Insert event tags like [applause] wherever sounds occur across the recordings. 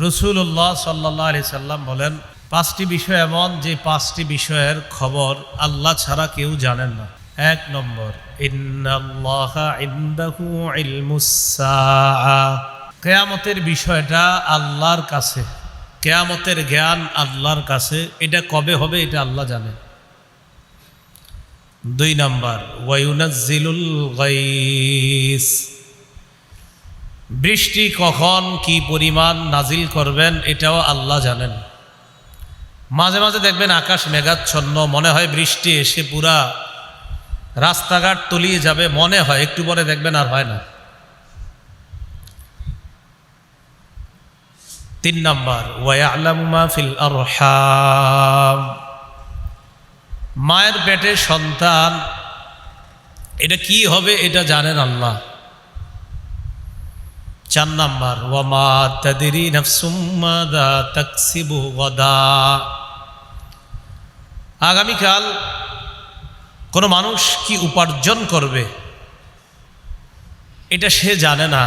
রসুল্লাহ সাল্লাহ আলি সাল্লাম বলেন, পাঁচটি বিষয় এমন যে পাঁচটি বিষয়ের খবর আল্লাহ ছাড়া কেউ জানেন না। এক নম্বর। কেয়ামতের বিষয়টা আল্লাহর কাছে, কেয়ামতের জ্ঞান আল্লাহর কাছে, এটা কবে হবে এটা আল্লাহ জানে। দুই নাম্বার, ওয়ায়ুনাজ্জিলুল গাইস। বৃষ্টি কখন কি পরিমাণ নাজিল করবেন এটাও আল্লাহ জানেন। মাঝে মাঝে দেখবেন আকাশ মেঘাচ্ছন্ন, মনে হয় বৃষ্টি এসে পুরা রাস্তাঘাট তলিয়ে যাবে, মনে হয়, একটু পরে দেখবেন আর হয় না। তিন নাম্বার ফিল মায়ের পেটে সন্তান, এটা কি হবে এটা জানেন আল্লাহ। চার নাম্বার, ওয়ামা তাদেরি নফসুম্মাদা গদা আগামীকাল কোনো মানুষ কি উপার্জন করবে, এটা সে জানে না।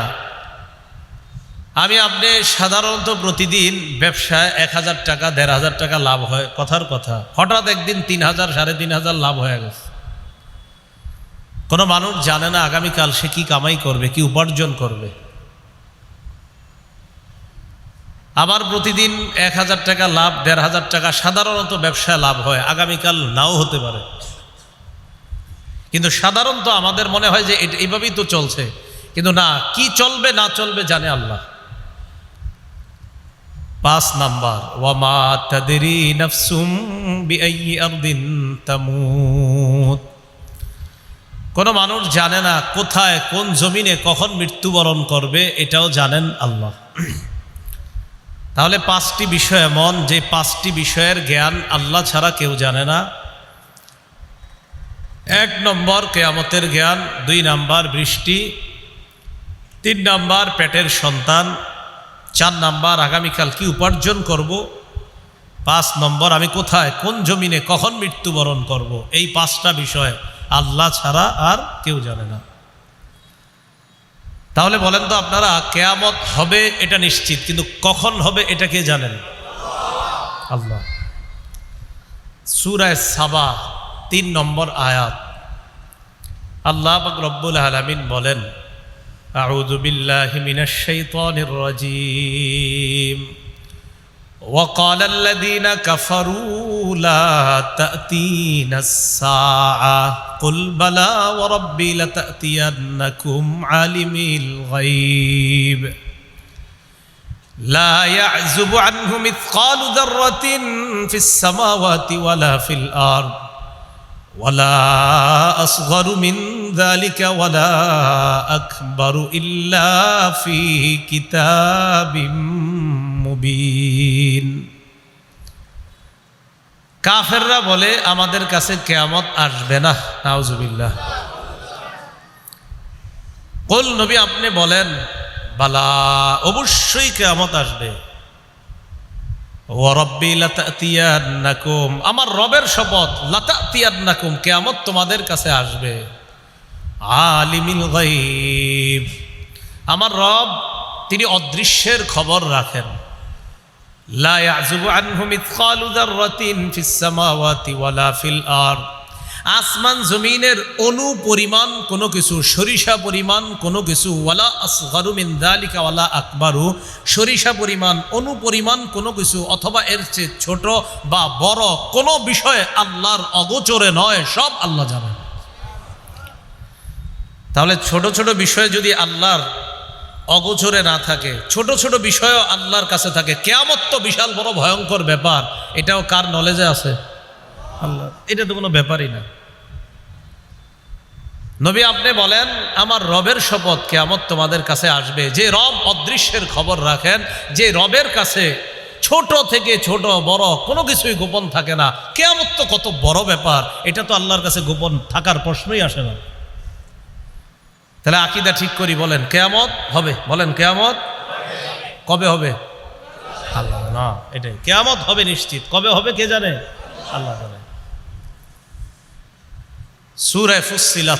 আমি আপনি সাধারণত প্রতিদিন ব্যবসায় এক হাজার টাকা, দেড় হাজার টাকা লাভ হয়, কথার কথা। হঠাৎ একদিন তিন হাজার, সাড়ে তিন হাজার লাভ হয়ে গেছে। কোনো মানুষ জানে না আগামীকাল সে কি কামাই করবে, কি উপার্জন করবে। আবার প্রতিদিন এক হাজার টাকা লাভ, দেড় হাজার টাকা সাধারণত ব্যবসায় লাভ হয়। আগামীকাল নাও হতে পারে। কিন্তু সাধারণত আমাদের মনে হয় যে এইভাবেই তো চলছে। কিন্তু না, কি চলবে, না চলবে জানে আল্লাহ। পাঁচ নাম্বার, ওয়ামা তাদেরি নফসুম বিআইয়ি আরদিন তামুত। কোনো মানুষ জানে না কোথায়, কোন জমিনে কখন মৃত্যুবরণ করবে, এটাও জানেন আল্লাহ। তাহলে পাঁচটি বিষয় এমন যে পাঁচটি বিষয়ের জ্ঞান আল্লাহ ছাড়া কেউ জানে না। এক নম্বর, কেয়ামতের জ্ঞান। দুই নাম্বার, বৃষ্টি। তিন নাম্বার, পেটের সন্তান। চার নাম্বার, আগামীকাল কি উপার্জন করব? পাঁচ নম্বর, আমি কোথায়, কোন জমিনে কখন মৃত্যুবরণ করব? এই পাঁচটা বিষয় আল্লাহ ছাড়া আর কেউ জানে না। তাহলে বলেন তো আপনারা, কেয়ামত হবে এটা নিশ্চিত, কিন্তু কখন হবে এটা কে জানেন? আল্লাহ। সুরায় সাবা, তিন নম্বর আয়াত। আল্লাহ রব্বুল আলমিন বলেন আউজুবিল্লাহ মিনাশ রাজীম। وقال الذين كفروا لا تأتينا الساعة قل بلى وربي لتأتينكم عالم الغيب. لا يعزب عنه مثقال ذرة في السماوات ولا في الأرض. ওয়ালা أصغر من ذلك ولا أكبر إلا في كتاب مبين কাফেররা বলে, আমাদের কাছে কেয়ামত আসবে না। নাউজুবিল্লাহ। কল নবী আপনি বলেন, বালা, অবশ্যই কেয়ামত আসবে। লাতাতিয়ান্নাকুম। আমার রবের শপথ নাকুম কেয়ামত তোমাদের কাছে আসবে। আলিমিল গাইব আমার রব, তিনি অদৃশ্যের খবর রাখেন। লা ইয়াযুবু আনহু মিথকালু যাররাতিন ফিস সামাওয়াতি ওয়ালা ফিল আরদ। আসমান জমিনের অনু পরিমাণ, কোনো কিছু সরিষা পরিমাণ, কোনো কিছু, ওয়ালা আসগারু মিন যালিকা ওয়ালা আকবারু। সরিষা পরিমাণ, অনু পরিমাণ, কোনো কিছু, অথবা এর চেয়ে ছোট বা বড় কোনো বিষয় আল্লাহর অগোচরে নয়, সব আল্লাহ জানেন। তাহলে ছোট ছোট বিষয় যদি আল্লাহর অগোচরে না থাকে, ছোট ছোট বিষয়ও আল্লাহর কাছে থাকে, কেয়ামত তো বিশাল বড় ভয়ঙ্কর ব্যাপার। এটাও কার নলেজে আছে? আল্লাহ। এটা তো কোনো ব্যাপারই না। নবী, আপনি বলেন, আমার রবের শপথ কেয়ামত তোমাদের কাছে আসবে। যে রব অদৃশ্যের খবর রাখেন, যে রবের কাছে ছোট থেকে ছোট, বড়, কোনো কিছুই গোপন থাকে না। কেয়ামত তো কত বড় ব্যাপার, এটা তো আল্লাহর কাছে গোপন থাকার প্রশ্নই আসে না। তাহলে আকিদা ঠিক করি, বলেন, কেয়ামত হবে? বলেন, কেয়ামত কবে হবে? আল্লাহ, না, এটাই। কেয়ামত হবে নিশ্চিত। কবে হবে, কে জানে? আল্লাহ জানে। সুরায় ফুসিলাত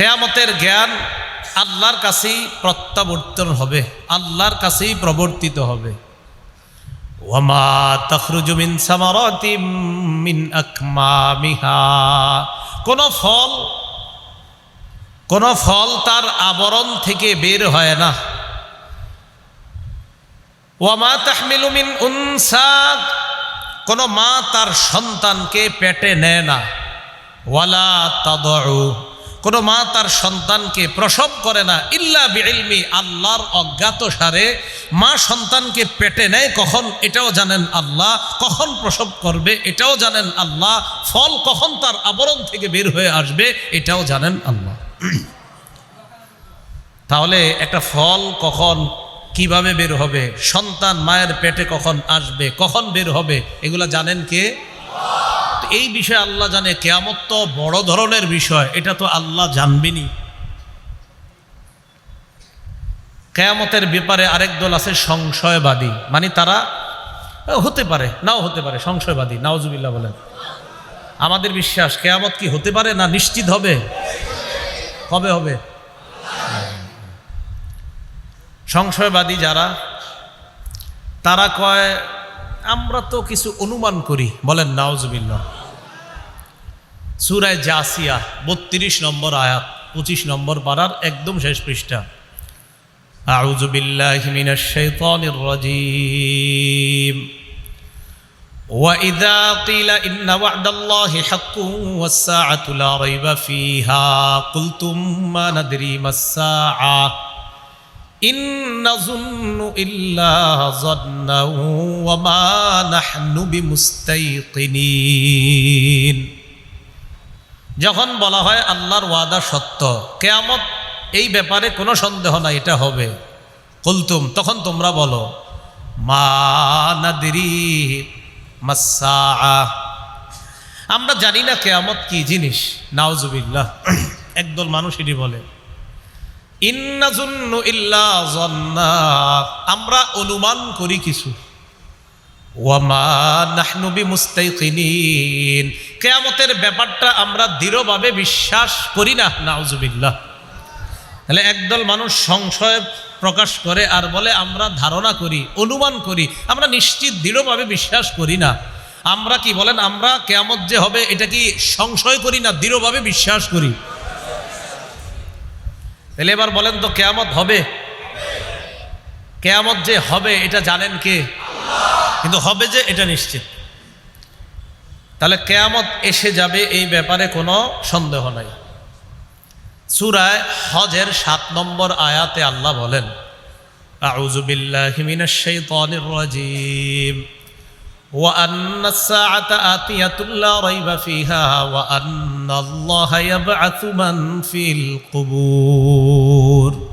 কেয়ামতের জ্ঞান আল্লাহর কাছেই প্রত্যাবর্তন হবে, আল্লাহর কাছেই প্রবর্তিত হবে। ওয়ামা তখরুজু মিন সামারাতিম মিন আকমামিহা। কোন ফল কোন ফল তার আবরণ থেকে বের হয় না। ওয়ামা তাহমিলু মিন উনসা, কোন মা তার সন্তানকে পেটে নেয় না। ওয়ালা তাদউ। কোন মা তার সন্তানকে প্রসব করে না, ইল্লা বিইলমি আল্লাহর অজ্ঞাত সারে। মা সন্তানকে পেটে নেয় কখন? এটাও জানেন আল্লাহ। কখন প্রসব করবে? এটাও জানেন আল্লাহ। ফল কখন তার আবরণ থেকে বের হয়ে আসবে? এটাও জানেন আল্লাহ। তাহলে একটা ফল কখন কীভাবে বের হবে? সন্তান মায়ের পেটে কখন আসবে? কখন বের হবে? এগুলা জানেন কে? এই বিষয়ে আল্লাহ জানে, কেয়ামত তো বড় ধরনের বিষয়, এটা তো আল্লাহ জানবেনি কেয়ামতের ব্যাপারে আরেক দল আছে সংশয়বাদী মানে তারা হতে পারে, নাও হতে পারে, সংশয়বাদী নাওজুবিল্লাহ বলেন। আমাদের বিশ্বাস, কেয়ামত কি হতে পারে না নিশ্চিত হবে? কবে হবে। সংশয়বাদী যারা, তারা কয়, আমরা তো কিছু অনুমান করি, বলেন নাওজবিল্লা সুরায় জাসিয়া বত্রিশ নম্বর আয়াত পঁচিশ নম্বর পাড়ার একদম শেষ পৃষ্ঠা أعوذ بالله من الشيطان الرجيم وإذا قيل إن وعد الله حق والساعة لا ريب فيها قلتم ما ندري ما الساعة إن نظن إلا ظنا وما نحن بمستيقنين যখন বলা হয় আল্লাহর ওয়াদা সত্য, কেয়ামত এই ব্যাপারে কোনো সন্দেহ নাই, এটা হবে। কুলতুম, তখন তোমরা বলো, মা মাসা আমরা জানি না কেয়ামত কি জিনিস নাওজুবিল্লাহ [clears throat] একদল মানুষ এটি বলে ইন্নাজুন্নু ইল্লা আমরা অনুমান করি কিছু। কেয়ামতের ব্যাপারটা আমরা দৃঢ়ভাবে বিশ্বাস করি না। নাউজুবিল্লাহ। তাহলে একদল মানুষ সংশয় প্রকাশ করে আর বলে, আমরা ধারণা করি, অনুমান করি, আমরা নিশ্চিত দৃঢ়ভাবে বিশ্বাস করি না। আমরা কি বলেন, আমরা কেয়ামত যে হবে, এটা কি সংশয় করি না, দৃঢ়ভাবে বিশ্বাস করি? তাহলে এবার বলেন তো, কেয়ামত হবে? কেয়ামত যে হবে, এটা জানেন কে? কিন্তু হবে যে এটা নিশ্চিত তাহলে কেয়ামত এসে যাবে এই ব্যাপারে কোনো সন্দেহ নাই সুরায় হজের সাত নম্বর আয়াতে আল্লাহ বলেন আউযু বিল্লাহি মিনাশ শাইতানির রাজিম وأن الساعة آتية لا ريب فيها وأن الله يبعث من في القبور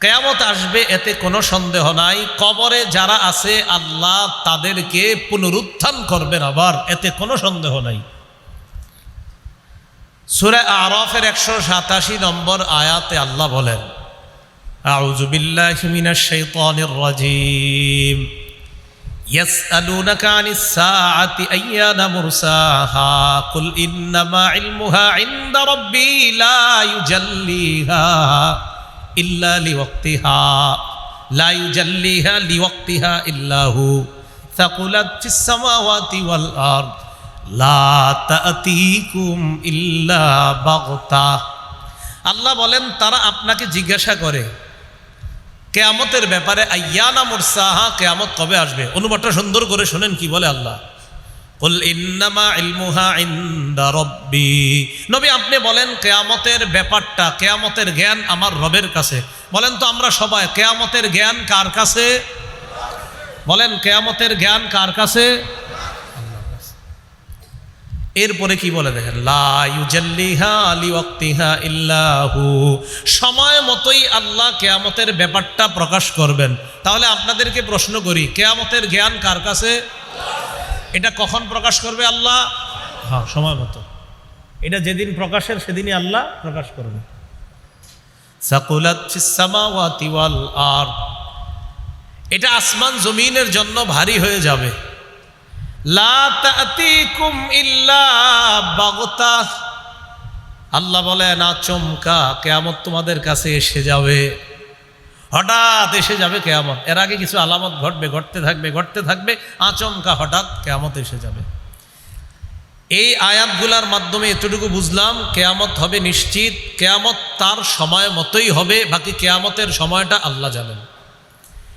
কেয়ামত আসবে এতে কোনো সন্দেহ নাই কবরে যারা আছে আল্লাহ তাদেরকে পুনরুত্থান করবেন আবার এতে কোনো সন্দেহ নাই সুরে আরফের একশো সাতাশি নম্বর আয়াতে আল্লাহ বলেন আউযু বিল্লাহি মিনাশ শাইতানির রাজিম يسألونك عن الساعة أيان مرساها قل إنما علمها عند ربي لا يجليها ইল্লা লিওয়াক্তিহা, লা ইউজাল্লিহা লিওয়াক্তিহা ইল্লাহু, সাকুলাত ফিস সামাওয়াতি ওয়াল আরদ, লা তাতিকুম ইল্লা বাগতা। আল্লাহ বলেন, তারা আপনাকে জিজ্ঞাসা করে, কেয়ামতের ব্যাপারে আয়ানা মোরসাহা কেয়ামত কবে আসবে? অনুবাদটা সুন্দর করে শোনেন কি বলে আল্লাহ। কুল ইন্নামা ইলমুহা ইনদা নবী আপনি বলেন, কেয়ামতের ব্যাপারটা, কেয়ামতের জ্ঞান আমার রবের কাছে। বলেন তো আমরা সবাই, কেয়ামতের জ্ঞান কার কাছে? বলেন, কেয়ামতের জ্ঞান কার কাছে? এরপরে কি বলে দেখেন? ইল্লাহু। সময় মতোই আল্লাহ কেয়ামতের ব্যাপারটা প্রকাশ করবেন। তাহলে আপনাদেরকে প্রশ্ন করি, কেয়ামতের জ্ঞান কার কাছে? এটা কখন প্রকাশ করবে আল্লাহ? হ্যাঁ সময় মতো। এটা যেদিন প্রকাশের সেদিনই আল্লাহ প্রকাশ করবে। এটা আসমান জমিনের জন্য ভারী হয়ে যাবে। আল্লাহ বলে না চমকা কেয়ামত তোমাদের কাছে এসে যাবে। হঠাৎ এসে যাবে কেয়ামত। এর আগে কিছু আলামত ঘটবে, ঘটতে থাকবে ঘটতে থাকবে, আচমকা হঠাৎ কেয়ামত এসে যাবে। এই আয়াতগুলার মাধ্যমে এতটুকু বুঝলাম, কেয়ামত হবে নিশ্চিত, কেয়ামত তার সময় মতোই হবে, বাকি কেয়ামতের সময়টা আল্লাহ জানেন।